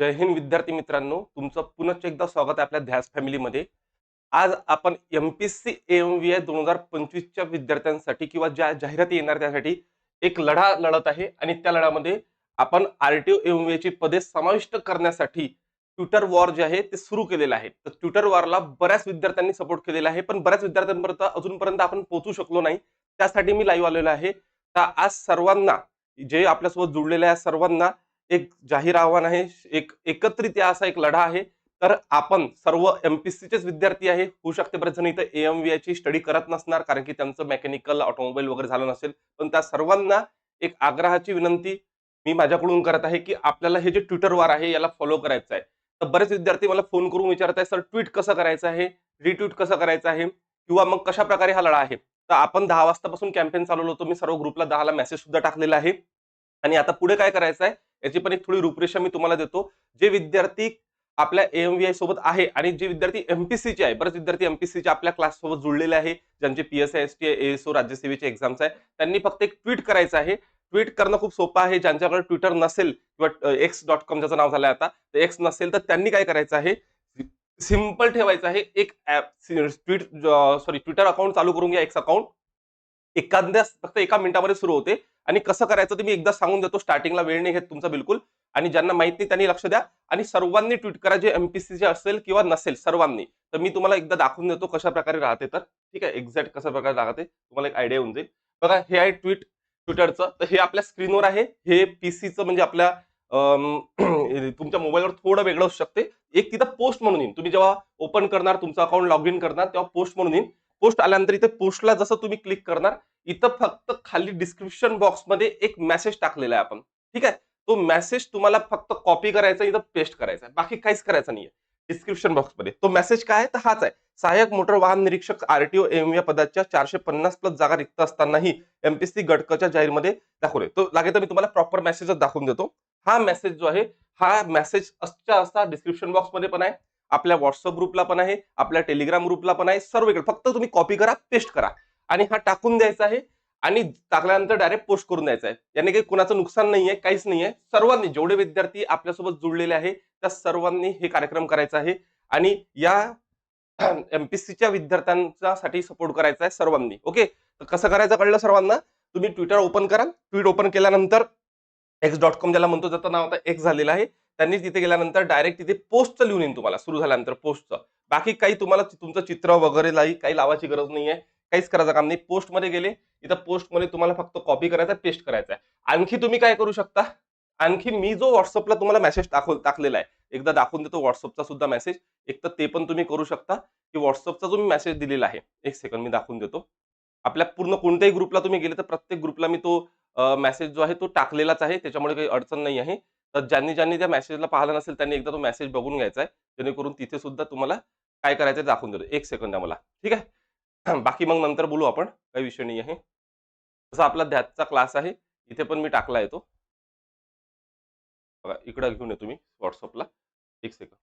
जय हिंद विद्यार्थी मित्रांनो तुमचं पुनश्च एकदा स्वागत आहे आपल्या ध्यास फॅमिलीमध्ये आज आपण M P C M V I दोन हजार पंचवीसच्या विद्यार्थ्यांसाठी किंवा ज्या जाहिराती येणार त्यासाठी एक लढा लढत आहे आणि त्या लढ्यामध्ये आपण R T O M V ची पदे समाविष्ट करण्यासाठी ट्विटर वॉर जे आहे ते सुरू केलेलं आहे. तर ट्विटर वॉरला बऱ्याच विद्यार्थ्यांनी सपोर्ट केलेला आहे पण बऱ्याच विद्यार्थ्यांपर्यंत अजूनपर्यंत आपण पोहोचू शकलो नाही. त्यासाठी मी लाईव्ह आलेलो आहे. तर आज सर्वांना जे आपल्यासोबत जुळलेले आहे सर्वांना एक जाहीर आव्हान आहे एक एकत्रित या असा एक लढा आहे. तर आपण सर्व एमपीसीचेच विद्यार्थी आहे होऊ शकते बरेच जण इथं एम व्ही ची स्टडी करत नसणार कारण की त्यांचं मेकॅनिकल ऑटोमोबाईल वगैरे झालं नसेल. पण त्या सर्वांना एक आग्रहाची विनंती मी माझ्याकडून करत आहे की आपल्याला हे जे ट्विटर वार आहे याला फॉलो करायचं आहे. तर बरेच विद्यार्थी मला फोन करून विचारत आहे सर ट्विट कसं करायचं आहे? रिट्विट कसं करायचं आहे? किंवा मग कशा प्रकारे हा लढा आहे? तर आपण दहा वाजतापासून कॅम्पेन चालवलो होतो. मी सर्व ग्रुपला दहाला मेसेज सुद्धा टाकलेला आहे. आणि आता पुढे काय करायचं आहे? याची पण एक थोडी रूपरेषा मी तुम्हाला देतो. जे विद्यार्थी आपल्या एम सोबत आहे आणि जे विद्यार्थी एमपीसीचे आहे. बरेच विद्यार्थी एमपीसीचे आपल्या क्लास सोबत जुळलेले आहे. ज्यांचे पीएसआय एस टी एसओ राज्यसेवेचे एक्झाम्स आहे. त्यांनी फक्त एक ट्विट करायचं आहे. ट्विट करणं खूप सोपं आहे. ज्यांच्याकडे ट्विटर नसेल किंवा एक्स डॉट कॉम ज्याचं नाव झालंय आता तर एक्स नसेल तर त्यांनी काय करायचं आहे? सिंपल ठेवायचं आहे. एक app tweet sorry Twitter account चालू करून घ्या. X account. एखाद्या फक्त एका मिनिटामध्ये सुरू होते. आणि कसं करायचं ते मी एकदा सांगून देतो स्टार्टिंगला वेळ नाही घेत तुमचा बिलकुल. आणि ज्यांना माहीत नाही त्यांनी लक्ष द्या. आणि सर्वांनी ट्विट करा जे एमपीसीचे असेल किंवा नसेल सर्वांनी. तर मी तुम्हाला एकदा दाखवून देतो कशा प्रकारे राहते तर. ठीक आहे? एक्झॅक्ट कशा प्रकारे राहते तुम्हाला एक आयडिया होऊन जाईल. बघा हे आहे ट्विट ट्विटरचं तर हे आपल्या स्क्रीनवर आहे. हे पीसीचं म्हणजे आपल्या तुमच्या मोबाईलवर थोडं वेगळं असू शकते. एक तिथं पोस्ट म्हणून येईल तुम्ही जेव्हा ओपन करणार तुमचं अकाउंट लॉग इन करणार तेव्हा पोस्ट म्हणून येईल पोस्ट आल्यानंतर इथे पोस्टला जसं तुम्ही क्लिक करणार इथं फक्त खाली डिस्क्रिप्शन बॉक्समध्ये एक मेसेज टाकलेला आहे आपण. ठीक आहे? तो मेसेज तुम्हाला फक्त कॉपी करायचा इथं पेस्ट करायचा आहे. बाकी काहीच करायचं नाहीये. डिस्क्रिप्शन बॉक्समध्ये तो मेसेज काय आहे? तर हाच आहे. सहाय्यक मोटर वाहन निरीक्षक आरटीओ एम या पदाच्या चारशे पन्नास प्लस जागा रिक्त असतानाही एमपीसी गटकच्या जाहीरमध्ये दाखवले. तो लागेल तर मी तुम्हाला प्रॉपर मेसेजच दाखवून देतो. हा मेसेज जो आहे हा मेसेज असच्या असा डिस्क्रिप्शन बॉक्समध्ये पण आहे. आपल्या व्हॉट्सअप ग्रुपला पण आहे आपल्या टेलिग्राम ग्रुपला पण आहे सर्व इकडे फक्त तुम्ही कॉपी करा पेस्ट करा. आणि हा टाकून द्यायचा आहे आणि टाकल्यानंतर डायरेक्ट पोस्ट करून द्यायचा आहे. याने काही कुणाचं नुकसान नाही आहे काहीच नाही आहे. सर्वांनी जेवढे विद्यार्थी आपल्यासोबत जुळलेले आहे त्या सर्वांनी हे कार्यक्रम करायचा आहे. आणि या एमपीसीच्या विद्यार्थ्यांसाठी सपोर्ट करायचा आहे सर्वांनी. ओके? तर कसं करायचं कळलं सर्वांना? तुम्ही ट्विटर ओपन करा ट्विट ओपन केल्यानंतर एक्स डॉट कॉम ज्याला म्हणतो त्याचं नाव आता एक्स झालेलं आहे. त्यांनी तिथे गेल्यानंतर डायरेक्ट तिथे पोस्टचं लिहून येईन तुम्हाला सुरू झाल्यानंतर पोस्टचं बाकी काही तुम्हाला तुमचं चित्र वगैरे लाई काही लावायची गरज नाहीये. काहीच करायचं काम नाही. पोस्टमध्ये गेले इथं पोस्टमध्ये तुम्हाला फक्त कॉपी करायचा पेस्ट करायचा आहे. आणखी तुम्ही काय करू शकता? आणखी मी जो व्हॉट्सअपला तुम्हाला मेसेज टाकव टाकलेला आहे एकदा दाखवून देतो व्हॉट्सअपचा सुद्धा मेसेज एक तर ते पण तुम्ही करू शकता. की व्हॉट्सअपचा जो मी मेसेज दिलेला आहे एक सेकंड मी दाखवून देतो. आपल्या पूर्ण कोणत्याही ग्रुपला तुम्ही गेले तर प्रत्येक ग्रुपला मी तो मेसेज जो आहे तो टाकलेलाच आहे. त्याच्यामुळे काही अडचण नाही आहे. तर ज्यांनी ज्यांनी त्या मेसेजला पाहिलं नसेल त्यांनी एकदा तो मेसेज बघून घ्यायचा आहे जेणेकरून तिथे सुद्धा तुम्हाला काय करायचं दाखवून देतो. एक सेकंद मला. ठीक आहे? बाकी मग नंतर बोलू आपण. काही विषय नाही आहे जसा आपला ध्यातचा क्लास आहे. इथे पण मी टाकला येतो बघा इकडं घेऊन येतो मी व्हॉट्सअपला एक सेकंड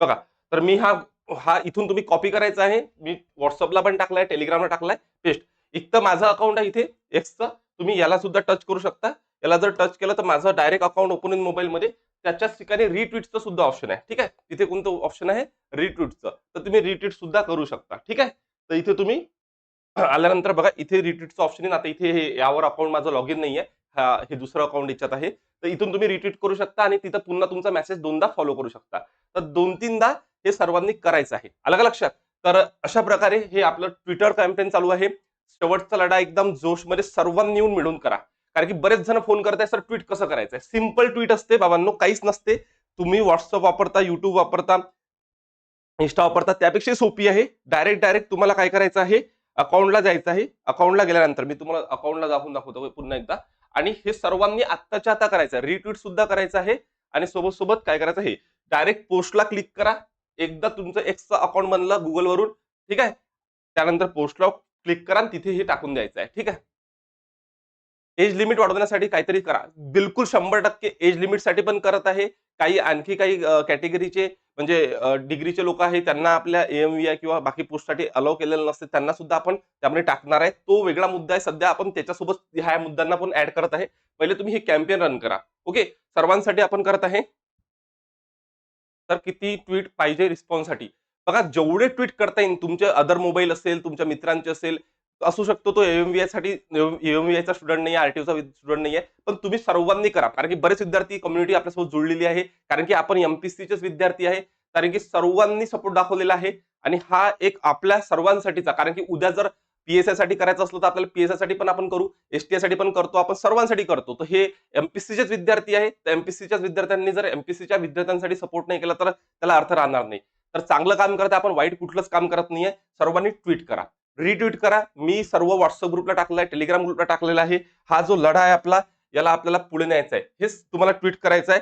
बघा तर मी हा हा इथून तुम्ही कॉपी करायचा आहे. मी व्हॉट्सअपला पण टाकलाय टेलिग्रामला टाकलाय. पेस्ट एक तर माझं अकाउंट आहे इथे. एक्सचं तुम्ही याला सुद्धा टच करू शकता. याला जर टच केलं तर माझं डायरेक्ट अकाउंट ओपन होईल मोबाईलमध्ये त्याच्याच ठिकाणी रिट्विटचं सुद्धा ऑप्शन आहे. ठीक आहे? तिथे कोणतं ऑप्शन आहे? रिट्विटचं तर तुम्ही रिट्विट सुद्धा करू शकता. ठीक आहे? तर इथे तुम्ही आल्यानंतर बघा इथे रिट्विटचं ऑप्शन आहे. आता इथे हे यावर अकाउंट माझं लॉग इन नाही आहे हे दुसरं अकाउंट याच्यात आहे. तर इथून तुम्ही रिट्विट करू शकता आणि तिथं पुन्हा तुमचा मेसेज दोनदा फॉलो करू शकता. तर दोन तीनदा हे सर्वांनी करायचं आहे. आलं का लक्षात? तर अशा प्रकारे हे आपलं ट्विटर कॅम्पेन चालू आहे. शेवटचा लढा एकदम जोशमध्ये सर्वांनी येऊन मिळून करा. कारण की बरेच जण फोन करताय सर ट्विट कसं करायचं सिंपल ट्विट असते बाबांनो काहीच नसते. तुम्ही व्हॉट्सअप वापरता युट्यूब वापरता इन्स्टा वापरता त्यापेक्षा सोपी आहे. डायरेक्ट डायरेक्ट तुम्हाला काय करायचं आहे? अकाउंटला जायचं आहे. अकाउंटला गेल्यानंतर मी तुम्हाला अकाउंटला दाखवून दाखवतो पुन्हा एकदा. आणि हे सर्वांनी आत्ताच्या आता करायचं आहे. रिट्विट सुद्धा करायचं आहे. आणि सोबत सोबत काय करायचं आहे? डायरेक्ट पोस्टला क्लिक करा. एकदा तुमचं एक्सचं अकाउंट बनलं गुगलवरून ठीक आहे? त्यानंतर पोस्टला क्लिक करा आणि तिथे हे टाकून द्यायचं आहे. ठीक आहे? एज लिमिट वाढवण्यासाठी काहीतरी करा. बिलकुल शंभर टक्के एज लिमिटसाठी पण करत आहे. काही आणखी काही कॅटेगरीचे म्हणजे डिग्रीचे लोक आहेत त्यांना आपल्या एम व्ही किंवा बाकी पोस्टसाठी अलाव केलेलं नसते त्यांना सुद्धा आपण त्यामध्ये टाकणार आहे. तो वेगळा मुद्दा आहे. सध्या आपण त्याच्यासोबत ह्या मुद्द्यांना पण ऍड करत आहे. पहिले तुम्ही हे कॅम्पेन रन करा. ओके सर्वांसाठी आपण करत आहे. तर किती ट्विट पाहिजे रिस्पॉन्ससाठी बघा जेवढे ट्विट करता येईल तुमचे अदर मोबाईल असेल तुमच्या मित्रांचे असेल असू शकतो तो एमव्हीआयसाठी चा स्टुडंट नाही आहे आरटीओचा स्टुडंट नाही आहे पण तुम्ही सर्वांनी करा. कारण की बरेच विद्यार्थी कम्युनिटी आपल्यासोबत जुळलेली आहे. कारण की आपण एमपीसीचेच विद्यार्थी आहे. कारण की सर्वांनी सपोर्ट दाखवलेला आहे. आणि हा एक आपल्या सर्वांसाठीचा कारण की उद्या जर पीएसआयसाठी करायचं असलं तर आपल्याला पीएसआयसाठी पण आपण करू एसटीआयसाठी पण करतो आपण सर्वांसाठी करतो. तर हे एमपीसीचेच विद्यार्थी आहे. तर एमपीसीच्याच विद्यार्थ्यांनी जर एमपीसीच्या विद्यार्थ्यांसाठी सपोर्ट नाही केला तर त्याला अर्थ राहणार नाही. तर चांगलं काम करत आपण वाईट कुठलंच काम करत नाहीये. सर्वांनी ट्विट करा. रिट्विट करा. मी सर्व व्हॉट्सअप ग्रुपला टाकला आहे टेलिग्राम ग्रुपला टाकलेला आहे. हा जो लढा आहे आपला याला आपल्याला पुढे न्यायचा आहे. हेच तुम्हाला ट्विट करायचं आहे.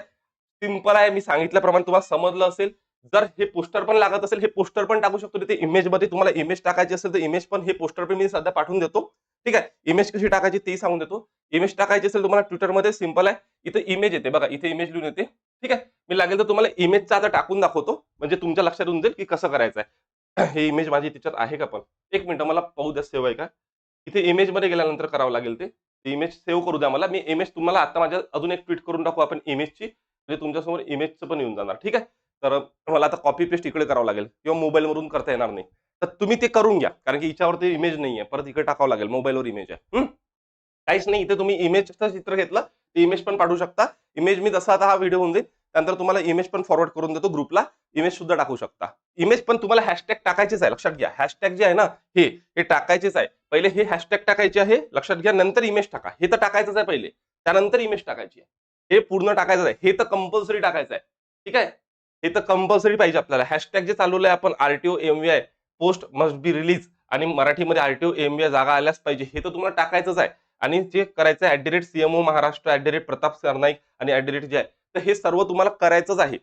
सिंपल आहे. मी सांगितल्याप्रमाणे तुम्हाला समजलं असेल. जर हे पोस्टर पण लागत असेल हे पोस्टर पण टाकू शकतो. ते इमेजमध्ये तुम्हाला इमेज टाकायची असेल तर इमेज पण हे पोस्टर पण मी सध्या पाठवून देतो. ठीक आहे? इमेज कशी टाकायची तेही सांगून देतो. इमेज टाकायची असेल तुम्हाला ट्विटरमध्ये सिंपल आहे. इथे इमेज येते बघा. इथे इमेज लिहून येते. ठीक आहे? मी लागेल तर तुम्हाला इमेजचा आता टाकून दाखवतो. म्हणजे तुमच्या लक्षात येऊन जाईल की कसं करायचं आहे. हे इमेज माझी त्याच्यात आहे का पण? एक मिनिट मला पाहू द्या सेव्ह आहे का? इथे इमेजमध्ये गेल्यानंतर करावं लागेल ते. इमेज सेव्ह करू द्या मला. मी इमेज तुम्हाला आता माझ्या अजून एक ट्विट करून टाकू आपण इमेजची म्हणजे तुमच्यासमोर इमेजचं पण येऊन जाणार. ठीक आहे? तर मला आता कॉपी पेस्ट इकडे करावं लागेल. किंवा मोबाईलवरून करता येणार नाही. तर तुम्ही ते करून घ्या. कारण की हिच्यावरती इमेज नाही आहे. परत इकडे टाकावं लागेल. मोबाईलवर इमेज आहे. काहीच नाही. इथे तुम्ही इमेजचं चित्र घेतलं. ते इमेज पण पाठवू शकता. इमेज मी जसा आता हा व्हिडिओ होऊन जाईल त्यानंतर तुम्हाला इमेज पण फॉरवर्ड करून देतो ग्रुपला इमेज सुद्धा टाकू शकता. इमेज पण तुम्हाला हॅशटॅग टाकायचेच आहे. लक्षात घ्या. हॅशटॅग जे आहे ना हे हे टाकायचेच आहे. पहिले हे हॅशटॅग टाकायचे आहे. लक्षात घ्या. नंतर इमेज टाका. हे तर टाकायचंच आहे पहिले. त्यानंतर इमेज टाकायची आहे. हे पूर्ण टाकायचं आहे. हे तर कंपल्सरी टाकायचं आहे ठीक आहे? हे तर कंपल्सरी पाहिजे आपल्याला. हॅशटॅग जे चालवलं आहे आपण RTO MVI post must be release आणि मराठीमध्ये आरटीओ एमव्हीआय जागा आल्याच पाहिजे. हे तर तुम्हाला टाकायचंच आहे. आणि जे करायचं आहे at the rate CMO Maharashtra at the rate Pratap Sarnaik आणि ऍट द रेट जे आहे तर हे सर्व तुम्हाला करायचंच आहे.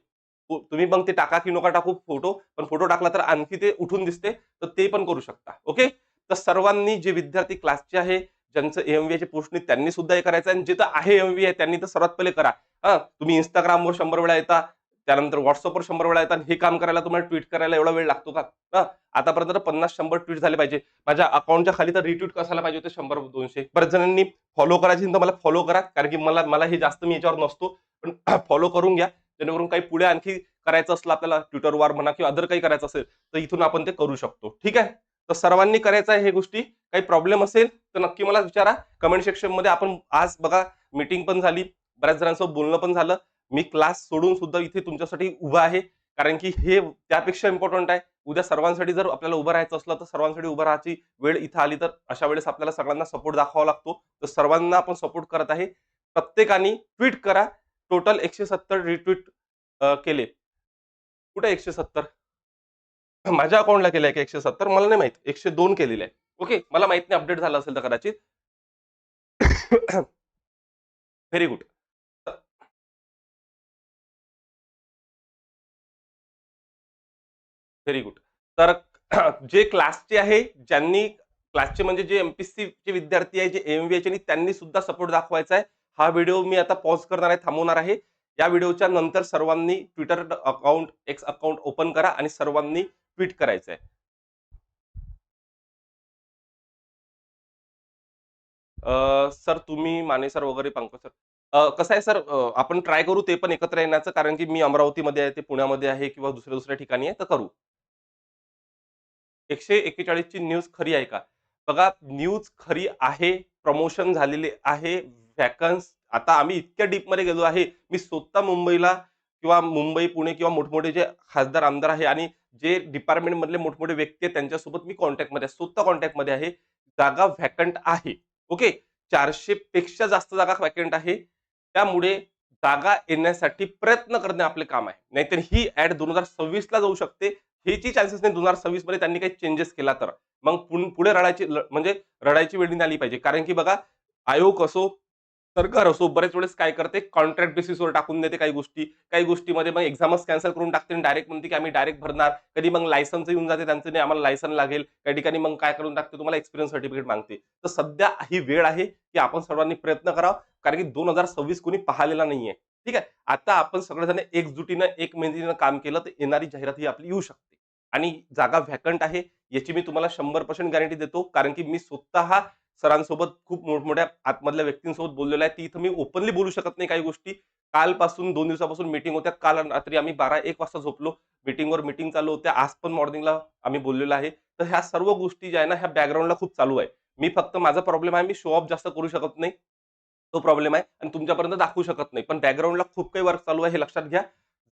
तुम्ही मग ते टाका की नका टाकू फोटो पण फोटो टाकला तर आणखी ते उठून दिसते तर ते पण करू शकता. ओके? तर सर्वांनी जे विद्यार्थी क्लासचे आहे ज्यांचं एमव्हीआयचे पोस्ट नाही त्यांनी सुद्धा हे करायचं आहे. आणि तर आहे एमव्हीआय त्यांनी तर सर्वात पहिले करा. हा तुम्ही इंस्टाग्रामवर शंभर वेळा येता त्यानंतर व्हॉट्सअपवर शंभर वेळा येतात हे काम करायला तुम्हाला ट्विट करायला एवढा वेळ लागतो का? हा आतापर्यंत पन्नास शंभर ट्विट झाले पाहिजे. माझ्या अकाउंटच्या खाली तर रिट्विट कसायला पाहिजे होते? शंभर दोनशे. बऱ्याच जणांनी फॉलो करायची तर मला फॉलो करा कारण की मला मला हे जास्त मी याच्यावर नसतो. पण फॉलो करून घ्या. जेणेकरून काही पुढे आणखी करायचं असलं आपल्याला ट्विटरवर म्हणा किंवा अदर काही करायचं असेल तर इथून आपण ते करू शकतो. ठीक आहे? तर सर्वांनी करायचं आहे हे गोष्टी. काही प्रॉब्लेम असेल तर नक्की मला विचारा. कमेंट सेक्शनमध्ये आपण आज बघा मीटिंग पण झाली. बऱ्याच जणांसोबत बोलणं पण झालं. मी क्लास सोडून सुद्धा इथे तुमच्यासाठी उभा आहे. कारण की हे त्यापेक्षा इम्पॉर्टंट आहे. उद्या सर्वांसाठी जर आपल्याला उभं राहायचं असलं तर सर्वांसाठी उभं राहायची वेळ इथं आली तर अशा वेळेस आपल्याला सगळ्यांना सपोर्ट दाखवावा लागतो. तर सर्वांना आपण सपोर्ट करत आहे. प्रत्येकाने ट्विट करा. टोटल एकशे सत्तर रिट्विट केले. कुठे एकशे सत्तर? माझ्या अकाउंटला केलंय का एकशे सत्तर? मला नाही माहीत. एकशे दोन केलेले आहे ओके? मला माहीत नाही. अपडेट झालं असेल तर कदाचित. व्हेरी गुड व्हेरी गुड तर जे क्लासचे आहे ज्यांनी क्लासचे म्हणजे जे एमपीएससी चे विद्यार्थी आहे जे एमबीए त्यांनी सुद्धा सपोर्ट दाखवायचा आहे. हा व्हिडिओ मी आता पॉज करणार आहे थांबवणार आहे. या व्हिडिओच्या नंतर सर्वांनी Twitter account X account open करा आणि सर्वांनी ट्विट करायचं आहे सर तुम्ही माने सर वगैरे पंकज सर. कसं आहे सर आपण ट्राय करू ते पण एकत्र येण्याचं कारण की मी अमरावतीमध्ये आहे ते पुण्यामध्ये आहे किंवा दुसऱ्या दुसऱ्या ठिकाणी आहे तर करू. एकशे एक्केचाळीस ची न्यूज खरी आहे का? बघा न्यूज खरी आहे प्रमोशन झालेले आहे वॅकन्स आता आम्ही इतक्या डीपमध्ये गेलो आहे. मी स्वतः मुंबईला किंवा मुंबई पुणे किंवा मोठमोठे जे खासदार आमदार आहे आणि जे डिपार्टमेंट मधले मोठमोठे व्यक्ती आहेत त्यांच्यासोबत मी कॉन्टॅक्टमध्ये स्वतः कॉन्टॅक्टमध्ये आहे. जागा व्हॅकंट आहे. ओके चारशे पेक्षा जास्त जागा व्हॅकंट आहे. त्यामुळे जागा येण्यासाठी प्रयत्न करणे आपले काम आहे. नाहीतर ही ऍड दोन हजार सव्वीस ला जाऊ शकते. ह्याची चान्सेस नाही दोन हजार सव्वीसमध्ये त्यांनी काही चेंजेस केला तर. मग पुढे रडायची म्हणजे रडायची वेळ नाही आली पाहिजे. कारण की बघा आयोग असो सरकार असो बरेच वेळेस काय करते कॉन्ट्रॅक्ट बेसिसवर टाकून देते काही गोष्टी. काही गोष्टीमध्ये मग एक्झामच कॅन्सल करून टाकते आणि डायरेक्ट म्हणते की आम्ही डायरेक्ट भरणार. कधी मग लायसन्स येऊन जाते त्यांचं नाही आम्हाला लायसन लागेल. काही ठिकाणी मग काय करून टाकते तुम्हाला एक्सपिरियन्स सर्टिफिकेट मागते. तर सध्या ही वेळ आहे की आपण सर्वांनी प्रयत्न करावा कारण की दोन हजार सव्वीस कोणी पाहिलेला नाहीये. ठीक आहे? आता आपण सगळेजण एकजुटीनं एक मेहनतीनं काम केलं तर येणारी जाहिरात ही आपली येऊ शकते. आणि जागा व्हॅकंट आहे याची मी तुम्हाला शंभर पर्सेंट गॅरंटी देतो कारण की मी स्वतः सरांसोबत खूप मोठमोठ्या आतमधल्या व्यक्तींसोबत बोललेलो आहे. ती इथं मी ओपनली बोलू शकत नाही काही गोष्टी. कालपासून दोन दिवसापासून मीटिंग होत्या. काल रात्री आम्ही बारा एक वाजता झोपलो. मीटिंगवर मीटिंग चालू होत्या. आज पण मॉर्निंगला आम्ही बोललेलो आहे. तर ह्या सर्व गोष्टी ज्या आहे ना ह्या बॅकग्राऊंडला खूप चालू आहे. मी फक्त माझा प्रॉब्लेम आहे मी शो ऑफ जास्त करू शकत नाही. तो प्रॉब्लेम आहे आणि तुमच्यापर्यंत दाखवू शकत नाही. पण बॅकग्राऊंडला खूप काही वर्क चालू आहे हे लक्षात घ्या.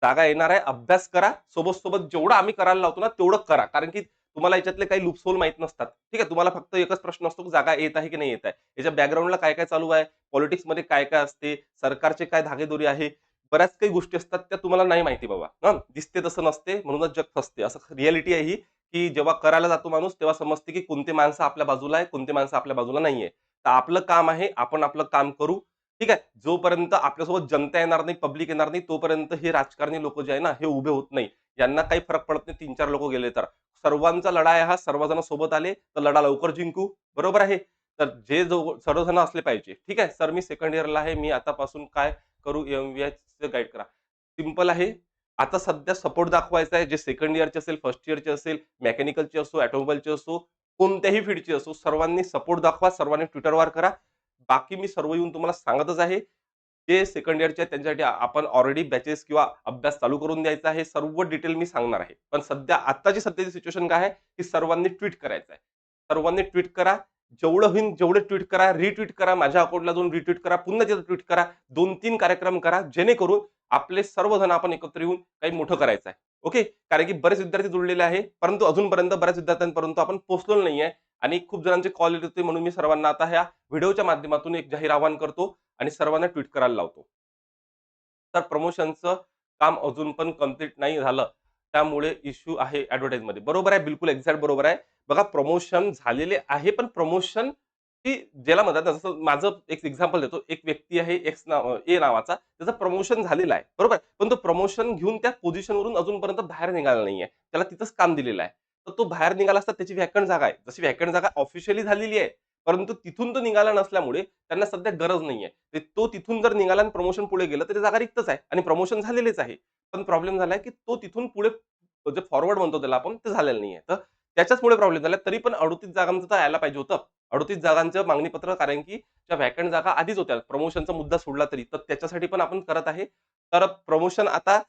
जागा येणार आहे अभ्यास करा. सोबत सोबत जेवढं आम्ही करायला लावतो ना तेवढं करा. कारण की तुम्हाला याच्यातले काही लूप्स होल माहीत नसतात. ठीक आहे तुम्हाला फक्त एकच प्रश्न असतो की जागा येत आहे की नाही येत आहे. याच्या बॅकग्राऊंडला काय काय चालू आहे? पॉलिटिक्समध्ये काय काय असते? सरकारचे काय धागेदोरी आहे? बऱ्याच काही गोष्टी असतात त्या तुम्हाला नाही माहिती बाबा. ना दिसते तसं नसते म्हणूनच जग फसते. असं रियालिटी आहे ही की जेव्हा करायला जातो माणूस तेव्हा समजते की कोणते माणसं आपल्या बाजूला आहे कोणते माणसं आपल्या बाजूला नाहीये तर आपलं काम आहे आपण आपलं काम करू. ठीक आहे जोपर्यंत आपल्यासोबत जनता येणार नाही पब्लिक येणार नाही तोपर्यंत हे राजकारणी लोक जे आहे ना हे उभे होत नाही. यांना काही फरक पडत नाही तीन चार लोक गेले तर. सर्वांचा लढा आहे हा सर्वजण सोबत आले तर लढा लवकर जिंकू. बरोबर आहे? तर जे जो सर्वजण असले पाहिजे. ठीक आहे? सर मी सेकंड इयरला आहे. मी आतापासून काय करू? एमव्हीआय गाईड करा. सिंपल आहे. आता सध्या सपोर्ट दाखवायचा आहे. जे सेकंड इयरचे असेल फर्स्ट इयरचे असेल मेकॅनिकलचे असो ॲटोमोबाईलचे असो कोणत्याही फील्डची असो सर्वांनी सपोर्ट दाखवा. सर्वांनी ट्विटरवर करा. बाकी मी सर्व येऊन तुम्हाला सांगतच आहे. जे सेकंड इयरचे त्यांच्यासाठी आपण ऑलरेडी बॅचेस किंवा अभ्यास चालू करून द्यायचा आहे सर्व डिटेल मी सांगणार आहे. पण सध्या आताची सध्याची सिच्युएशन काय आहे की सर्वांनी ट्विट करायचं आहे. सर्वांनी ट्विट करा जेवढं होईल जेवढे ट्विट करा रिट्विट करा माझ्या अकाउंटला जाऊन रिट्विट करा पुन्हा तिथं ट्विट करा दोन तीन कार्यक्रम करा जेणेकरून आपले सर्वजण आपण एकत्र येऊन काही मोठं करायचं आहे. ओके कारण की बरेच विद्यार्थी जुळलेले आहे परंतु अजूनपर्यंत बऱ्याच विद्यार्थ्यांपर्यंत आपण पोहोचलो नाही आहे आणि खूप जणांचे कॉल येत होते म्हणून मी सर्वांना आता ह्या व्हिडिओच्या माध्यमातून एक जाहीर आवाहन करतो. आणि सर्वांना ट्विट करायला लावतो. तर प्रमोशनचं काम अजून पण कंप्लीट नाही झालं. त्यामुळे इश्यू आहे ऍडव्हर्टाईजमध्ये बरोबर आहे बिलकुल एक्झॅक्ट बरोबर आहे. बघा प्रमोशन झालेले आहे पण प्रमोशन ती ज्याला म्हणतात जसं माझं एक एक्झाम्पल देतो. एक व्यक्ती आहे एक्स नाव ए नावाचा त्याचं प्रमोशन झालेलं आहे. बरोबर? पण तो प्रमोशन घेऊन त्या पोझिशनवरून अजूनपर्यंत बाहेर निघाला नाहीये त्याला तिथंच काम दिलेलं आहे. तर तो बाहेर निघाला असता त्याची व्हॅकंट जागा आहे. जशी व्हॅकंट जागा ऑफिशियली झालेली आहे परंतु तिथून तो निघाला नसल्यामुळे त्यांना सध्या गरज नाहीये. ते- तो तिथून जर निघाला आणि प्रमोशन पुढे गेलं तर जागा रिक्तच आहे आणि प्रमोशन झालेलेच आहे. पण प्रॉब्लेम झालाय की तो तिथून पुढे जे फॉरवर्ड म्हणतो त्याला आपण ते झालेलं नाहीये. तर त्याच्याचमुळे प्रॉब्लेम झाला तरी पण अडतीस जागांचं तर यायला पाहिजे होतं. अडतीस जागांचं मागणीपत्र कारण की त्या व्हॅकंट जागा आधीच होत्या प्रमोशनचा मुद्दा सोडला तरी तर त्याच्यासाठी पण आपण करत आहे. तर प्रमोशन आता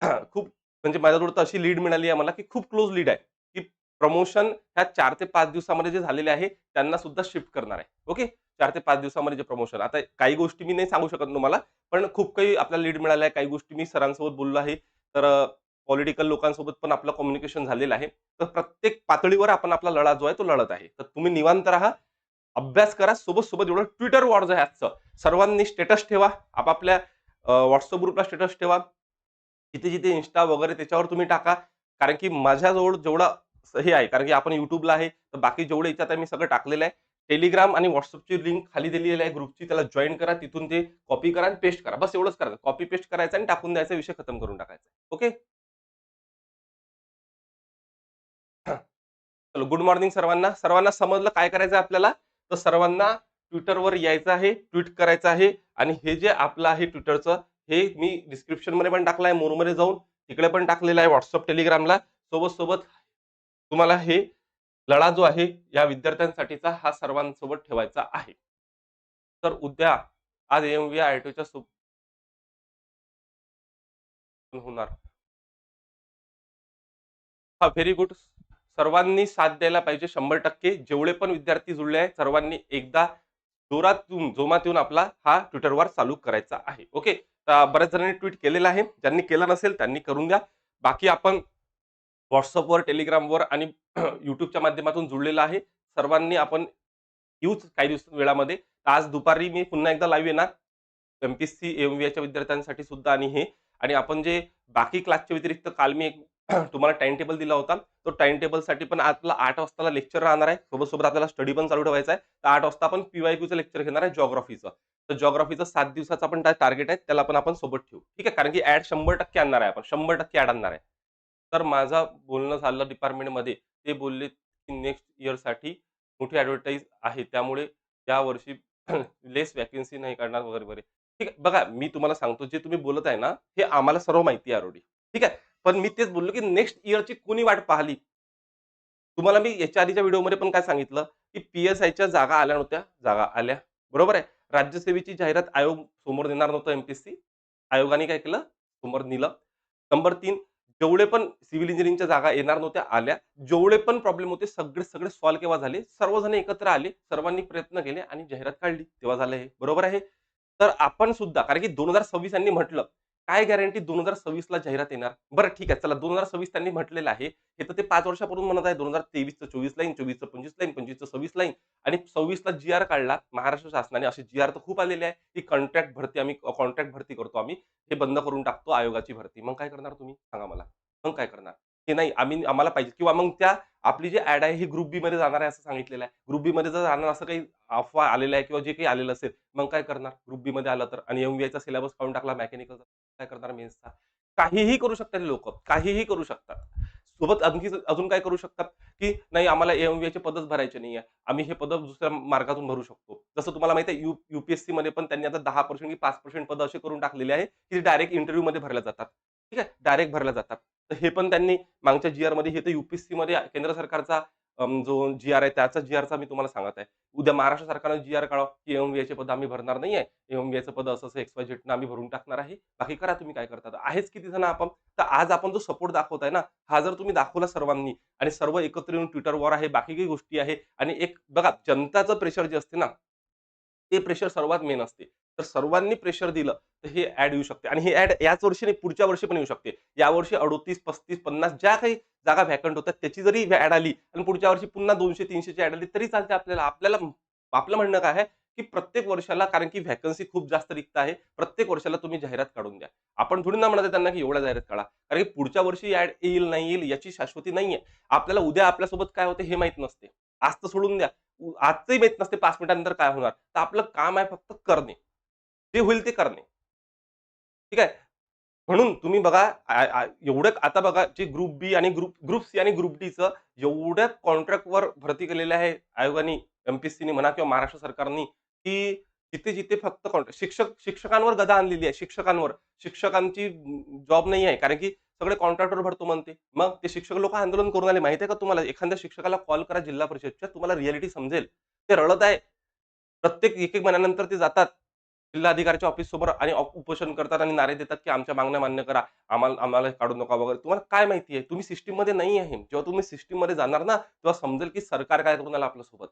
खूप म्हणजे माझ्याजवळ तर अशी लीड मिळाली आहे मला की खूप क्लोज लीड आहे. की प्रमोशन ह्या चार ते पाच दिवसामध्ये जे झालेले आहे त्यांना सुद्धा शिफ्ट करणार आहे. ओके? चार ते पाच दिवसामध्ये जे प्रमोशन. आता काही गोष्टी मी नाही सांगू शकत तुम्हाला पण खूप काही आपल्याला लीड मिळाल्या आहे काही गोष्टी मी सरांसोबत बोललो आहे. तर पॉलिटिकल लोकांसोबत पण आपलं कम्युनिकेशन झालेलं आहे. तर प्रत्येक पातळीवर आपण आपला लढा जो आहे तो लढत आहे. तर तुम्ही निवांत राहा अभ्यास करा सोबत सोबत एवढं ट्विटर वॉर्ड आहे आजचं. सर्वांनी स्टेटस ठेवा आपापल्या व्हॉट्सअप ग्रुपला स्टेटस ठेवा. जिथे जिथे इन्स्टा वगैरे त्याच्यावर तुम्ही टाका. कारण की माझ्याजवळ जेवढा हे आहे. कारण की आपण युट्यूबला आहे तर बाकी जेवढे इच्छा आहे मी सगळं टाकलेलं आहे. टेलिग्राम आणि व्हॉट्सअपची लिंक खाली दिलेली आहे ग्रुपची त्याला जॉईन करा. तिथून ते कॉपी करा आणि पेस्ट करा. बस एवढंच करायचं कॉपी पेस्ट करायचं आणि टाकून द्यायचा विषय खतम करून टाकायचा. ओके चलो गुड मॉर्निंग सर्वांना. सर्वांना समजलं काय करायचं आहे आपल्याला? तर सर्वांना ट्विटरवर यायचं आहे ट्विट करायचं आहे. आणि हे जे आपलं आहे ट्विटरचं हे मी डिस्क्रिप्शनमध्ये पण टाकलं आहे. मोरमध्ये जाऊन तिकडे पण टाकलेलं आहे. व्हॉट्सअप टेलिग्रामला सोबत सोबत तुम्हाला हे लढा जो आहे या विद्यार्थ्यांसाठीचा हा सर्वांसोबत ठेवायचा आहे. तर उद्या आज एम व्ही आय टीच्या होणार. हा व्हेरी गुड सर्वांनी साथ द्यायला पाहिजे शंभर टक्के. जेवढे पण विद्यार्थी जुळले आहेत सर्वांनी एकदा जोरात जोमात येऊन आपला हा ट्विटरवर चालू करायचा आहे. ओके बऱ्याच जणांनी ट्विट केलेलं आहे. ज्यांनी केलं नसेल त्यांनी करून द्या. बाकी आपण व्हॉट्सअपवर टेलिग्रामवर आणि युट्यूबच्या माध्यमातून जुळलेला आहे. सर्वांनी आपण येऊच काही दिवस वेळामध्ये. आज दुपारी मी पुन्हा एकदा लाईव्ह येणार. एमपीएससी एम च्या विद्यार्थ्यांसाठी सुद्धा आणि हे. आणि आपण जे बाकी क्लासच्या व्यतिरिक्त काल मी एक तुम्हाला टाइम टेबल दिला होता. तो टाइम टेबलसाठी पण आपला आठ वाजताला लेक्चर राहणार आहे. सोबत सोबत आपल्याला स्टडी पण चालू ठेवायचा आहे. तर आठ वाजता आपण पीवायक्यूचं लेक्चर घेणार आहे जॉग्राफीचं तर जॉग्राफीचं सात दिवसाचं आपण टार्गेट आहे. त्याला पण आपण सोबत ठेवू. ठीक आहे? कारण की ऍड शंभर टक्के आणणार आहे आपण. शंभर टक्के ऍड आणणार आहे. तर माझा बोलणं झालं डिपार्टमेंटमध्ये ते बोलले की नेक्स्ट इयरसाठी मोठी ॲडव्हर्टाईज आहे. त्यामुळे या वर्षी लेस वॅकन्सी नाही काढणार वगैरे वगैरे. ठीक आहे. बघा मी तुम्हाला सांगतो जे तुम्ही बोलत आहे ना हे आम्हाला सर्व माहिती आहे ऑलरेडी ठीक आहे? पण मी तेच बोललो की नेक्स्ट इयरची कोणी वाट पाहिली? तुम्हाला मी याच्या आधीच्या व्हिडिओमध्ये पण काय सांगितलं? की पी एस आयच्या जागा आल्या नव्हत्या. जागा आल्या. बरोबर आहे? राज्यसेवेची जाहिरात आयोग समोर देणार नव्हतं एमपीएससी आयोगाने काय केलं? समोर नेलं. नंबर तीन जेवढे पण सिव्हिल इंजिनिअरिंगच्या जागा येणार नव्हत्या आल्या. जेवढे पण प्रॉब्लेम होते सगळे सगळे सॉल्व्ह केव्हा झाले? सर्वजण एकत्र आले सर्वांनी प्रयत्न केले आणि जाहिरात काढली तेव्हा झालं हे. बरोबर आहे? तर आपण सुद्धा कारण की दोन हजार सव्वीस यांनी म्हटलं काय गॅरंटी दोन हजार सव्वीस ला जाहिरात येणार? बरं ठीक आहे. चला दोन हजार सव्वीस त्यांनी म्हटलेलं आहे. हे तर ते पाच वर्षापूर्वी म्हणत आहे दोन हजार तेवीसचं चोवीस लाईन चोवीसचं पंचवीस लाईन पंचवीसचं सव्वीस लाईन आणि सव्वीसला जी आर काढला. महाराष्ट्र शासनाने असे जी आर तर खूप आलेले आहे. की कॉन्ट्रॅक्ट भरती आम्ही कॉन्ट्रॅक्ट भरती करतो आम्ही. हे बंद करून टाकतो आयोगाची भरती. मग काय करणार तुम्ही? सांगा मला. मग काय करणार? हे नाही आम्ही आम्हाला पाहिजे. किंवा मग त्या आपली जी ऍड आहे ही ग्रुप बी मध्ये जाणार आहे असं सांगितलेलं आहे. ग्रुप बी मध्ये जर जाणार असं काही अफवा आलेला आहे किंवा जे काही आलेलं असेल मग काय करणार? ग्रुप बी मध्ये आलं तर आणि एमबीआयचा सिलेबस काढून टाकला मेकॅनिकल काय करणार मेन्सचा काहीही करू शकतात लोक. काहीही करू शकतात. सोबत आणखी अजून काय करू शकतात? की नाही आम्हाला एमबीआयचे पदच भरायचे नाहीये. आम्ही हे पद दुसऱ्या मार्गातून भरू शकतो. जसं तुम्हाला माहिती आहे यू युपीएससी मध्ये पण त्यांनी आता दहा पर्सेंट की पाच पर्सेंट पद असे करून टाकलेले आहे की डायरेक्ट इंटरव्ह्यू मध्ये भरल्या जातात. ठीक आहे डायरेक्ट भरल्या जातात. तर हे पण त्यांनी मागच्या जी मध्ये हे तर युपीएससी मध्ये केंद्र सरकारचा जो जी आर आहे त्याचा जी आरचा मी तुम्हाला सांगत आहे. उद्या महाराष्ट्र सरकारनं जी आर काढा की एमबीआयचे पद आम्ही भरणार नाही आहे एमबीआयचं पद असं असं एक्स वाय आम्ही भरून टाकणार आहे. बाकी करा तुम्ही काय करता आहेच किती जण आपण. तर आज आपण जो सपोर्ट दाखवत आहे ना हा जर तुम्ही दाखवला सर्वांनी आणि सर्व एकत्र येऊन ट्विटरवर आहे बाकी काही गोष्टी आहे आणि एक बघा जनताचं प्रेशर जे असते ना ते प्रेशर सर्वात मेन असते. तर सर्वांनी प्रेशर दिलं तर हे ऍड येऊ शकते. आणि हे ऍड याच वर्षी नाही पुढच्या वर्षी पण येऊ शकते. यावर्षी अडोतीस पस्तीस पन्नास ज्या काही जागा व्हॅकंट होतात त्याची जरी ऍड आली आणि पुढच्या वर्षी पुन्हा दोनशे तीनशेची ऍड आली तरी चालते आपल्याला. आपल्याला आपलं म्हणणं काय आहे की प्रत्येक वर्षाला कारण की व्हॅकन्सी खूप जास्त रिक्त आहे प्रत्येक वर्षाला तुम्ही जाहिरात काढून द्या. आपण थोडी ना म्हणत त्यांना की एवढ्या जाहिरात काढा. कारण की पुढच्या वर्षी ऍड येईल नाही येईल याची शाश्वती नाहीये. आपल्याला उद्या आपल्यासोबत काय होते हे माहीत नसते. आज तर सोडून द्या. आजचंही माहीत नसते पाच मिनिटानंतर काय होणार. तर आपलं काम आहे फक्त करणे. जे होईल ते करणे. ठीक आहे? म्हणून तुम्ही बघा एवढं आता बघा जे ग्रुप बी आणि ग्रुप ग्रुप सी आणि ग्रुप डीचं एवढ्या कॉन्ट्रॅक्टवर भरती केलेलं आहे आयोगाने एमपीएससीने म्हणा किंवा महाराष्ट्र सरकारने की जिथे जिथे फक्त कॉन्ट्रॅक्ट शिक्षक शिक्षकांवर गदा आणलेली आहे शिक्षकांवर. शिक्षकांची जॉब नाही आहे कारण की सगळे कॉन्ट्रॅक्टवर भरतो म्हणते. मग ते शिक्षक लोक आंदोलन करून आले. माहिती आहे का तुम्हाला? एखाद्या शिक्षकाला कॉल करा जिल्हा परिषदच्या तुम्हाला रियालिटी समजेल. ते रडत आहे. प्रत्येक एक एक महिन्यानंतर ते जातात. जिल्हाधिकाऱ्याच्या ऑफिस समोर आणि उपोषण करतात आणि नारे देतात की आमच्या मागण्या मान्य करा. आम्हाला आम्हाला काढू नका वगैरे. तुम्हाला काय माहिती आहे? तुम्ही सिस्टीममध्ये नाही आहे. जेव्हा तुम्ही सिस्टीममध्ये जाणार ना तेव्हा समजेल की सरकार काय करून आलं आपल्यासोबत.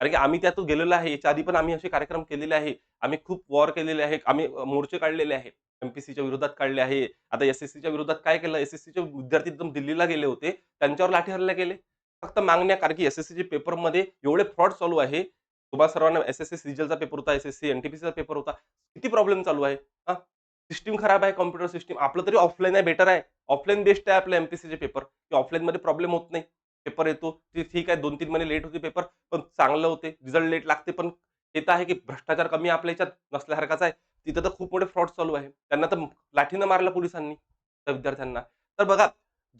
कारण की आम्ही त्यातून गेलेलो आहे. याच्या आधी पण आम्ही असे कार्यक्रम केलेले आहे. आम्ही खूप वॉर केलेले आहे. आम्ही मोर्चे काढलेले आहे. एमपीसीच्या विरोधात काढले आहे. आता एसएससीच्या विरोधात काय केलं? एसएससीचे विद्यार्थी एकदम दिल्लीला गेले होते. त्यांच्यावर लाठी हल्ला केले. फक्त मागण्या कारण की एसएससीच्या पेपरमध्ये एवढे फ्रॉड चालू आहे. तुम्हा सर्वांना एस एस सी सिजलचा पेपर होता S S C N T P सीचा पेपर होता. किती प्रॉब्लेम चालू आहे? हा? सिस्टीम खराब आहे कॉम्प्युटर सिस्टीम आपलं तरी ऑफलाईन आहे बेटर आहे. ऑफलाईन बेस्ट आहे आपलं एमपीसीचे पेपर की ऑफलाईनमध्ये प्रॉब्लेम होत नाही. पेपर येतो ते ठीक आहे दोन तीन महिने लेट होते पेपर पण चांगलं होते. रिझल्ट लेट लागते पण येत आहे की भ्रष्टाचार कमी आपल्या याच्यात नसल्यासारखाच आहे. तिथं तर खूप मोठे फ्रॉड चालू आहे. त्यांना तर लाठीनं मारलं पोलिसांनी त्या विद्यार्थ्यांना. तर बघा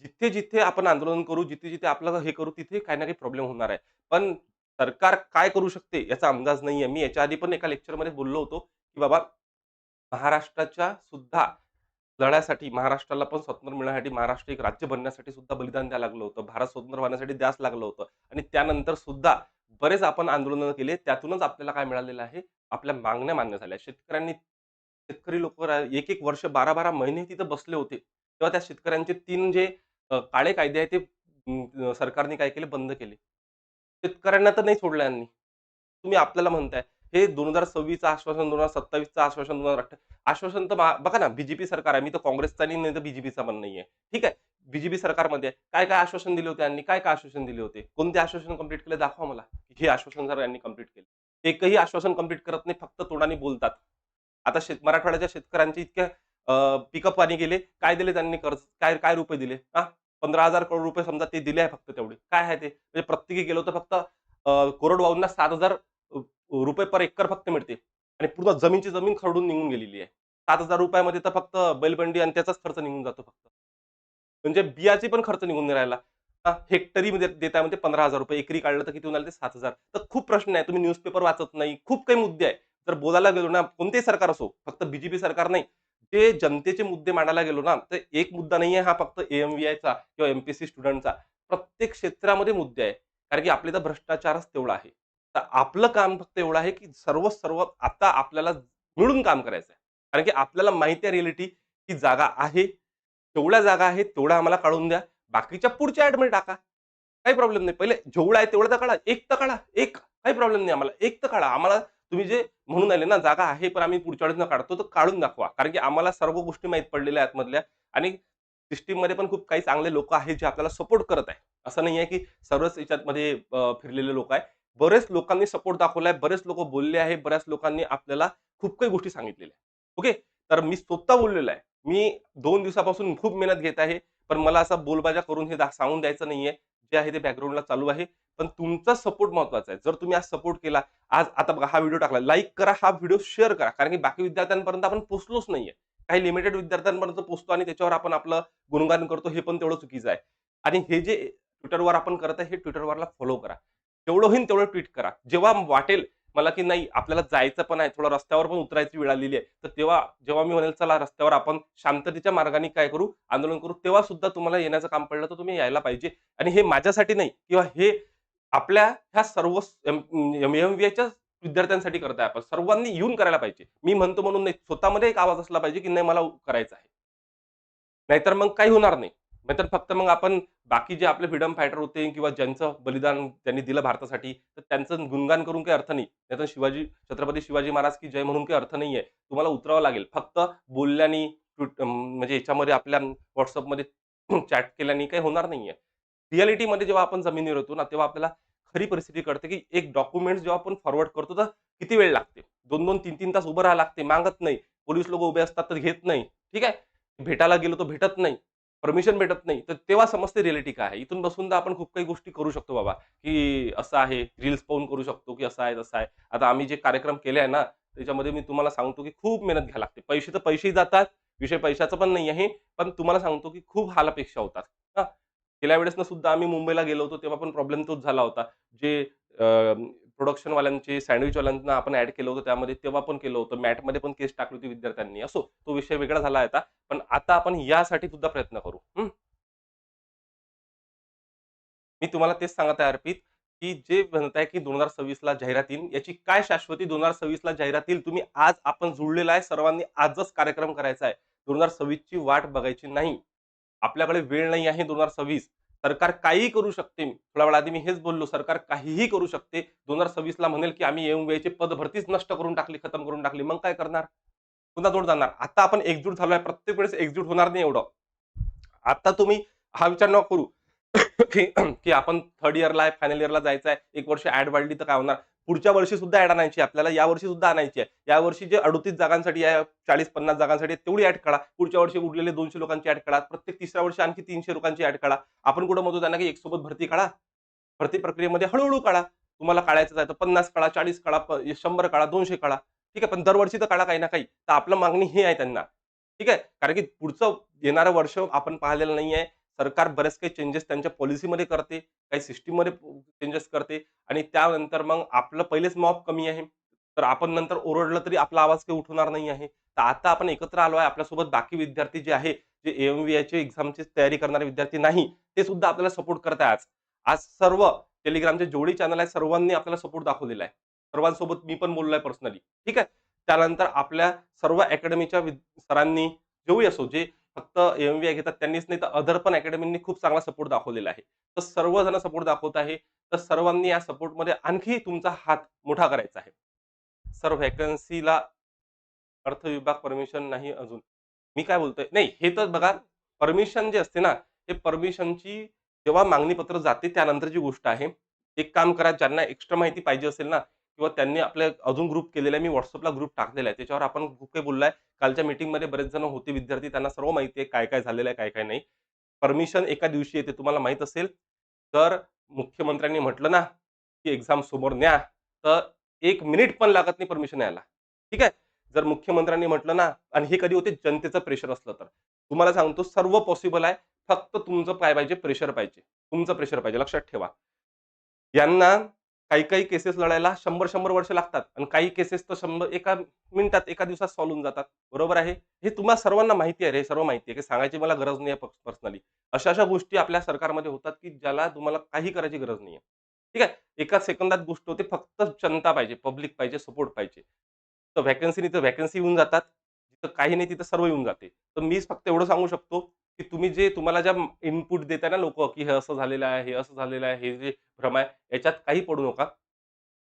जिथे जिथे आपण आंदोलन करू जिथे जिथे आपलं हे करू तिथे काही ना काही प्रॉब्लेम होणार आहे. पण सरकार काय करू शकते याचा अंदाज नाहीये. मी याच्या आधी पण एका लेक्चरमध्ये बोललो होतो की बाबा महाराष्ट्राच्या सुद्धा लढ्यासाठी महाराष्ट्राला पण स्वातंत्र्य मिळण्यासाठी महाराष्ट्र एक राज्य बनण्यासाठी सुद्धा बलिदान द्यावं लागलं होतं. भारत स्वतंत्र होण्यासाठी द्यास लागलं होतं. आणि त्यानंतर सुद्धा बरेच आपण आंदोलन केले. त्यातूनच आपल्याला काय मिळालेलं आहे? आपल्या मागण्या मान्य झाल्या. शेतकऱ्यांनी शेतकरी लोक एक एक वर्ष बारा बारा महिने तिथं बसले होते. तेव्हा त्या शेतकऱ्यांचे तीन जे काळे कायदे आहेत ते सरकारने काय केले? बंद केले. शेतकऱ्यांना तर नाही सोडलं यांनी. तुम्ही आपल्याला म्हणताय. हे दोन हजार सव्वीसचं आश्वासन दोन हजार सत्तावीसचं आश्वासन दोन हजार अठ्ठावीस आश्वासन तर बघा ना बीजेपी सरकार आहे. मी तर काँग्रेसचा नाही नाही तर बीजेपीचा पण नाहीये. ठीक आहे? बीजेपी सरकारमध्ये काय काय आश्वासन दिले होते यांनी? काय काय आश्वासन दिले होते? कोणते आश्वासन कंप्लीट केले? दाखवा मला. हे आश्वासन जर यांनी कंप्लीट केले. एकही आश्वासन कंप्लीट करत नाही फक्त तोंडाने बोलतात. आता शेत मराठवाड्याच्या शेतकऱ्यांचे इतक्या पिकअप पाणी गेले. काय दिले त्यांनी कर्ज? काय काय रुपये दिले? हा? पंधरा हजार करोड रुपये समजा ते दिले आहे फक्त तेवढे. काय आहे ते? म्हणजे प्रत्येकी गेलो तर फक्त अं, कोरडवाहूंना सात हजार रुपये पर एकर फक्त मिळते आणि पूर्ण जमीनची जमीन खरडून निघून गेलेली आहे. सात हजार रुपयामध्ये तर फक्त बैलबंडी आणि त्याचाच खर्च निघून जातो फक्त. म्हणजे बियाची पण खर्च निघून नाही राहिला. हेक्टरी मध्ये देता म्हणजे पंधरा हजार रुपये. एकरी काढलं तर किती होणार ते? सात हजार. तर खूप प्रश्न आहे. तुम्ही न्यूजपेपर वाचत नाही. खूप काही मुद्दे आहे. जर बोलायला गेलो ना कोणतेही सरकार असो फक्त बीजेपी सरकार नाही ते जनतेचे मुद्दे मांडायला गेलो ना तर एक मुद्दा नाही आहे हा फक्त एएमव्हीआयचा किंवा एमपीसी स्टुडंटचा प्रत्येक क्षेत्रामध्ये मुद्दे आहे कारण की आपले तर भ्रष्टाचारच तेवढा आहे. तर आपलं काम फक्त एवढं आहे की सर्व सर्व आता आपल्याला मिळून काम करायचं आहे कारण की आपल्याला माहिती आहे रिएलिटी की जागा आहे तेवढ्या जागा आहे तेवढ्या आम्हाला काढून द्या. बाकीच्या पुढच्या ॲडमध्ये टाका. काही प्रॉब्लेम नाही. पहिले जेवढा आहे तेवढं तर काढा. एक तर काढा. एक. काही प्रॉब्लेम नाही आम्हाला. एक तर काढा. आम्हाला तुम्ही जे म्हणून आले ना जागा आहे पण आम्ही पुढच्या वेळेस न काढतो तर काढून दाखवा. कारण की आम्हाला सर्व गोष्टी माहीत पडलेल्या आहेत मधल्या. आणि सिस्टीममध्ये पण खूप काही चांगले लोक आहेत जे आपल्याला सपोर्ट करत आहे असं नाही आहे की सर्वच याच्यातमध्ये फिरलेले लोक आहे बरेच लोकांनी सपोर्ट दाखवलाय बरेच लोक बोलले आहे बऱ्याच लोकांनी आपल्याला खूप काही गोष्टी सांगितलेल्या आहेत. ओके? तर मी स्वतः बोललेलो आहे. मी दोन दिवसापासून खूप मेहनत घेत आहे पण मला असा बोलबाजा करून हे सांगून द्यायचं नाहीये. जे आहे ते बॅकग्राऊंडला चालू आहे. पण तुमचा सपोर्ट महत्त्वाचा आहे. जर तुम्ही आज सपोर्ट केला आज आता बघा हा व्हिडिओ टाकला. लाईक करा हा व्हिडिओ शेअर करा. कारण की बाकी विद्यार्थ्यांपर्यंत आपण पोहोचलोच नाहीये. काही लिमिटेड विद्यार्थ्यांपर्यंत पोहोचतो आणि त्याच्यावर आपण आपलं गुणगान करतो हे पण तेवढं चुकीचं आहे. आणि हे जे ट्विटरवर आपण करत आहे हे ट्विटरवरला फॉलो करा. जेवढं होईल तेवढं ट्विट करा. जेव्हा वाटेल मला की नाही आपल्याला जायचं पण आहे थोडं रस्त्यावर पण उतरायची वेळ आलेली आहे तर तेव्हा जेव्हा मी म्हणेल चला रस्त्यावर आपण शांततेच्या मार्गाने काय करू आंदोलन करू तेव्हा सुद्धा तुम्हाला येण्याचं काम पडलं तर तुम्ही यायला पाहिजे आणि हे माझ्यासाठी नाही किंवा हे आपल्या ह्या सर्व एम एम च्या विद्यार्थ्यांसाठी करत आहे आपण सर्वांनी येऊन करायला पाहिजे मी म्हणतो म्हणून नाही स्वतःमध्ये एक आवाज असला पाहिजे की नाही मला करायचं आहे नाहीतर मग काही होणार नाही नाहीतर फक्त मग आपण बाकी जे आपले फ्रीडम फायटर होते किंवा ज्यांचं बलिदान त्यांनी दिलं भारतासाठी तर त्यांचं गुणगान करून काही अर्थ नाही. नाहीतर शिवाजी छत्रपती शिवाजी महाराज की जय म्हणून काही अर्थ नाहीये. तुम्हाला उतरावं लागेल. फक्त बोलल्याने ट्विट म्हणजे याच्यामध्ये आपल्या व्हॉट्सअपमध्ये चॅट केल्याने काही होणार नाहीये. रियालिटीमध्ये जेव्हा आपण जमिनीवर येतो ना तेव्हा आपल्याला खरी परिस्थिती कळते की एक डॉक्युमेंट जेव्हा आपण फॉरवर्ड करतो तर किती वेळ लागते? दोन दोन तीन तीन तास उभं राहावं लागते मागत नाही. पोलीस लोक उभे असतात तर घेत नाही. ठीक आहे? भेटायला गेलो तर भेटत नाही. परमिशन भेटत नाही तर तेव्हा समजते रिअलिटी काय आहे. इथून बसून तर आपण खूप काही गोष्टी करू शकतो बाबा की असं आहे रील्स पाहून करू शकतो की असं आहे तसं आहे. आता आम्ही जे कार्यक्रम केले आहे ना त्याच्यामध्ये मी तुम्हाला सांगतो की खूप मेहनत घ्यायला लागते. पैसे तर पैसेही जातात विषय पैशाचा पण नाही आहे पण तुम्हाला सांगतो की खूप हाल अपेक्षा होतात. हा गेल्या वेळेस ना सुद्धा आम्ही मुंबईला गेलो होतो तेव्हा पण प्रॉब्लेम तोच झाला होता. जे प्रोडक्शन सँडविचवाल्यांना सँडविच आपण ऍड केलं होतं त्यामध्ये तेव्हा पण केलं होतं. मॅटमध्ये पण केस टाकली होती विद्यार्थ्यांनी. असो तो विषय वेगळा झाला आता. पण आता आपण यासाठी सुद्धा प्रयत्न करू. मी तुम्हाला तेच सांगत आहे अर्पित की जे म्हणत आहे की दोन हजार सव्वीस ला जाहिरात येईल याची काय शाश्वती दोन हजार सव्वीसला जाहिरात येईल तुम्ही आज आपण जुळलेला आहे सर्वांनी आजच कार्यक्रम करायचा आहे. दोन हजार सव्वीसची वाट बघायची नाही. आपल्याकडे वेळ नाही आहे दोन हजार सव्वीस. सरकार काहीही करू शकते. थोड्या वेळा आधी मी हेच बोललो सरकार काहीही करू शकते. दोन हजार सव्वीसला म्हणेल की आम्ही येऊन वेळेची पद भरतीच नष्ट करून टाकली खतम करून टाकली. मग काय करणार? पुन्हा दोन जाणार. आता आपण एकजूट झालोय. प्रत्येक वेळेस एकजूट होणार नाही एवढं. आता तुम्ही हा विचार न करू की की आपण थर्ड इयरला आहे फायनल इयरला जायचं आहे एक वर्ष ऍड वाढली तर काय होणार? पुढच्या वर्षी सुद्धा ऍड आणायची आपल्याला या वर्षी सुद्धा आणायची आहे. या वर्षी जे अडतीस जागांसाठी आहे चाळीस पन्नास जागांसाठी आहे, तेवढी ऍड काढा पुढच्या वर्षी उरलेले दोनशे लोकांची ऍड काढा प्रत्येक तिसऱ्या वर्षी आणखी तीनशे लोकांची ऍड काढा आपण कुठं म्हणतो त्यांना की एक सोबत भरती काढा. भरती प्रक्रियेमध्ये हळूहळू काढा. तुम्हाला काढायचं आहे तर पन्नास काढा चाळीस काढा शंभर काढा दोनशे काढा. ठीक आहे पण दरवर्षी तर काढा काही ना काही. तर आपलं मागणी हे आहे त्यांना. ठीक आहे कारण की पुढचं येणारं वर्ष आपण पाहिलेलं नाही आहे सरकार बरेच काही चेंजेस त्यांच्या पॉलिसीमध्ये करते काही सिस्टीममध्ये चेंजेस करते आणि त्यानंतर मग आपलं पहिलेच मॉप कमी आहे. तर आपण नंतर ओरडलं तरी आपला आवाज काही उठवणार नाही आहे. तर आता आपण एकत्र आलो आहे आपल्यासोबत बाकी विद्यार्थी जे आहे जे एम व्ही एमव्हीआयचे एक्झामची तयारी करणारे विद्यार्थी नाही ते सुद्धा आपल्याला सपोर्ट करत आहे आज. आज सर्व टेलिग्रामचे जोडी चॅनल आहे सर्वांनी आपल्याला सपोर्ट दाखवलेला आहे. सर्वांसोबत मी पण बोललोय पर्सनली ठीक आहे? त्यानंतर आपल्या सर्व अकॅडमीच्या सरांनी जेवढी असो जे फक्त एमव्हीआय घेतात त्यांनीच नाही तर अदर पण अकॅडमींनी खूप चांगला सपोर्ट दाखवलेला आहे. तर सर्वजण सपोर्ट दाखवत आहे. तर सर्वांनी या सपोर्टमध्ये आणखी तुमचा हात मोठा करायचा आहे. सर व्हॅकन्सीला अर्थ विभाग परमिशन नाही अजून. मी काय बोलतोय? नाही हे तर बघा परमिशन जे असते ना हे परमिशनची जेव्हा मागणी पत्र जाते त्यानंतरची गोष्ट आहे. एक काम करा ज्यांना एक्स्ट्रा माहिती पाहिजे असेल ना किंवा त्यांनी आपल्या अजून ग्रुप केलेला आहे मी व्हॉट्सअपला ग्रुप टाकलेला आहे. त्याच्यावर आपण खूप काही बोललाय. कालच्या मीटिंगमध्ये बरेच जण होते विद्यार्थी. त्यांना सर्व माहिती आहे काय काय झालेलं आहे काय काय नाही. परमिशन एका दिवशी येते तुम्हाला माहीत असेल. तर मुख्यमंत्र्यांनी म्हटलं ना की एक्झाम समोर न्या. तर एक मिनिट पण लागत नाही परमिशन यायला. ठीक आहे? जर मुख्यमंत्र्यांनी म्हटलं ना आणि हे कधी होते? जनतेचं प्रेशर असलं तर. तुम्हाला सांगतो सर्व पॉसिबल आहे. फक्त तुमचं काय पाहिजे प्रेशर पाहिजे. तुमचं प्रेशर पाहिजे. लक्षात ठेवा. यांना काही काही केसेस लढायला शंभर शंभर वर्ष लागतात. आणि काही केसेस तर शंभर एका मिनिटात एका दिवसात सॉल्व्ह होऊन जातात. बरोबर आहे? हे तुम्हाला सर्वांना माहिती आहे रे सर्व माहिती आहे की सांगायची मला गरज नाही आहे पर्सनली अशा अशा गोष्टी आपल्या सरकारमध्ये होतात की ज्याला तुम्हाला काही करायची गरज नाही आहे. ठीक आहे? एका सेकंदात गोष्ट होते फक्त जनता पाहिजे पब्लिक पाहिजे सपोर्ट पाहिजे. तर व्हॅकन्सी नाही तर व्हॅकन्सी येऊन जातात. जिथं काही नाही तिथं सर्व येऊन जाते. तर मीच फक्त एवढं सांगू शकतो की तुम्ही जे तुम्हाला ज्या इनपुट देताय ना लोक की हे असं झालेलं आहे हे असं झालेलं आहे हे जे भ्रम आहे याच्यात काही पडू नका.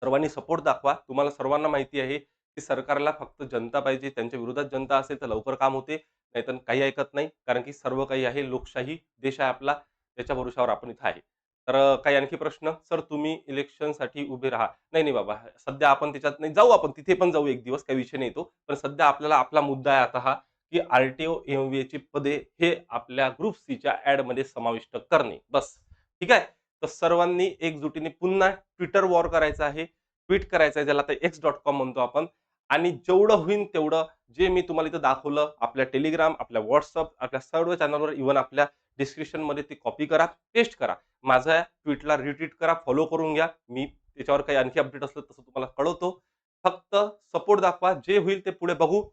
सर्वांनी सपोर्ट दाखवा. तुम्हाला सर्वांना माहिती आहे की सरकारला फक्त जनता पाहिजे. त्यांच्या विरोधात जनता असेल तर लवकर काम होते. नाहीतर काही ऐकत नाही. कारण की सर्व काही आहे. लोकशाही देश आहे आपला. त्याच्या भरोशावर आपण इथं आहे. तर काही आणखी प्रश्न? सर तुम्ही इलेक्शनसाठी उभे राहा. नाही नाही बाबा. सध्या आपण त्याच्यात नाही. जाऊ आपण. तिथे पण जाऊ एक दिवस. काही विषय नाही तो. पण सध्या आपल्याला आपला मुद्दा आहे आता हा. की आरटीओ एमव्हीए ची पदे हे आपल्या ग्रुप सीच्या ऍडमध्ये समाविष्ट करणे. बस. ठीक आहे? तर सर्वांनी एकजुटीने पुन्हा ट्विटर वॉर करायचं आहे. ट्विट करायचं आहे ज्याला तर एक्स डॉट कॉम म्हणतो आपण. आणि जेवढं होईल तेवढं जे मी तुम्हाला इथं दाखवलं आपल्या टेलिग्राम आपल्या व्हॉट्सअप आपल्या सर्व चॅनलवर इव्हन आपल्या डिस्क्रिप्शनमध्ये ती कॉपी करा पेस्ट करा. माझ्या ट्विटला रिट्विट करा फॉलो करून घ्या. मी त्याच्यावर काही आणखी अपडेट असलं तसं तुम्हाला कळवतो. फक्त सपोर्ट दाखवा. जे होईल ते पुढे बघू.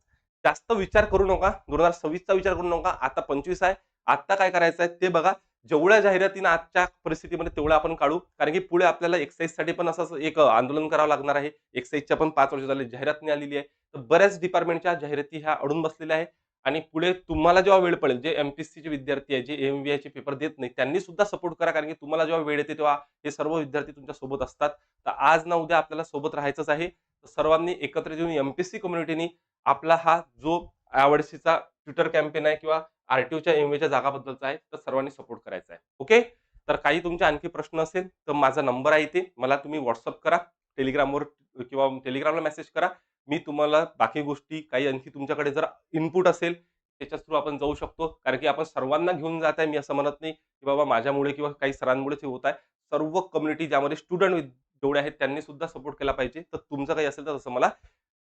जास्त विचार करू नका. दोन हजार सव्वीसचा विचार करू नका. आता पंचवीस आहे. आता काय करायचं आहे ते बघा. जेवढ्या जाहिरातीनं आजच्या परिस्थितीमध्ये तेवढं आपण काढू. कारण की पुढे आपल्याला एक्साईजसाठी पण असं एक आंदोलन करावं लागणार आहे. एक्साईजच्या पण पाच वर्ष झाले. जाहिरात नाही आलेली आहे. तर बऱ्याच डिपार्टमेंटच्या जाहिराती ह्या अडून बसलेल्या आहे आणि पुढे तुम्हाला जेव्हा वेळ पडेल जे एमपीएससीचे विद्यार्थी आहे जे एम चे पेपर देत नाही त्यांनी सुद्धा सपोर्ट करा. कारण की तुम्हाला जेव्हा वेळ येते तेव्हा हे सर्व विद्यार्थी तुमच्यासोबत असतात. तर आज ना उद्या आपल्याला सोबत राहायचंच आहे. सर्वांनी एकत्र येऊन एमपीएससी कम्युनिटीनी आपला हा जो यावर्षीचा ट्विटर कॅम्पेन आहे किंवा आर टी ओच्या एम एच्या जागाबद्दलचा आहे तर सर्वांनी सपोर्ट करायचा आहे. ओके तर काही तुमचे आणखी प्रश्न असेल तर माझा नंबर आहे इथे. मला तुम्ही व्हॉट्सअप करा टेलिग्रामवर किंवा टेलिग्रामला मेसेज करा. मी तुम्हाला बाकी गोष्टी काही आणखी तुमच्याकडे जर इनपुट असेल त्याच्या थ्रू आपण जाऊ शकतो. कारण की आपण सर्वांना घेऊन जात आहे मी असं म्हणत नाही की बाबा माझ्यामुळे किंवा काही सरांमुळेच हे होत आहे. सर्व कम्युनिटी ज्यामध्ये स्टुडंट जेवढे आहेत त्यांनी सुद्धा सपोर्ट केला पाहिजे. तर तुमचं काही असेल तर तसं मला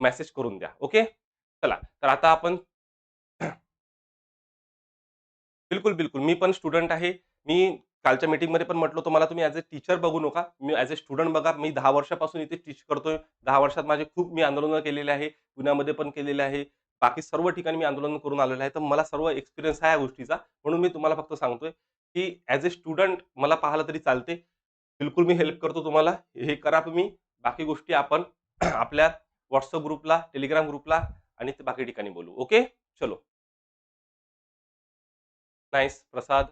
मेसेज करून द्या ओके चला तर आता आपण बिलकुल बिलकुल. मी पण स्टुडंट आहे. मी कालच्या मीटिंगमध्ये पण म्हटलं होतं मला तुम्ही ॲज अ टीचर बघू नका. मी ॲज अ स्टुडंट बघा. मी दहा वर्षापासून इथे टीच करतोय. दहा वर्षात माझे खूप मी आंदोलनं केलेले आहे. पुण्यामध्ये पण केलेले आहे. बाकी सर्व ठिकाणी मी आंदोलन करून आलेलं आहे. तर मला सर्व एक्सपिरियन्स आहे या गोष्टीचा. म्हणून मी तुम्हाला फक्त सांगतोय की ॲज अ स्टुडंट मला पाहिलं तरी चालते. बिलकुल मी हेल्प करतो तुम्हाला. हे करा तुम्ही. बाकी गोष्टी आपण आपल्या व्हॉट्सअप ग्रुपला टेलिग्राम ग्रुपला आणि ते बाकी ठिकाणी बोलू. ओके चलो. Nice Prasad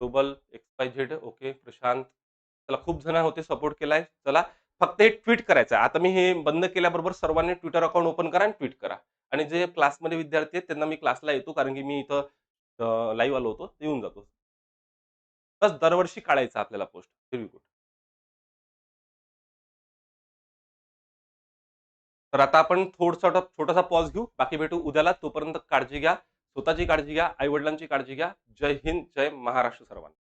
Dobal X Y Z okay Prashant. चला खूप जण होते सपोर्ट केलाय. चला फक्त हे ट्विट करायचं आता मी हे बंद केल्याबरोबर सर्वांनी ट्विटर अकाउंट ओपन करा आणि ट्विट करा. आणि जे क्लासमध्ये विद्यार्थी आहेत त्यांना मी क्लासला येतो कारण की मी इथं लाईव्ह आलो होतो. येऊन जातो. बस दरवर्षी काढायचं आपल्याला पोस्ट व्हेरी गुड तर आता आपण थोडसा छोटासा पॉज घेऊ. बाकी भेटू उद्याला. तोपर्यंत काळजी घ्या. स्वतःची काळजी घ्या. आई वडिलांची काळजी घ्या. जय हिंद जय महाराष्ट्र सर्वांना.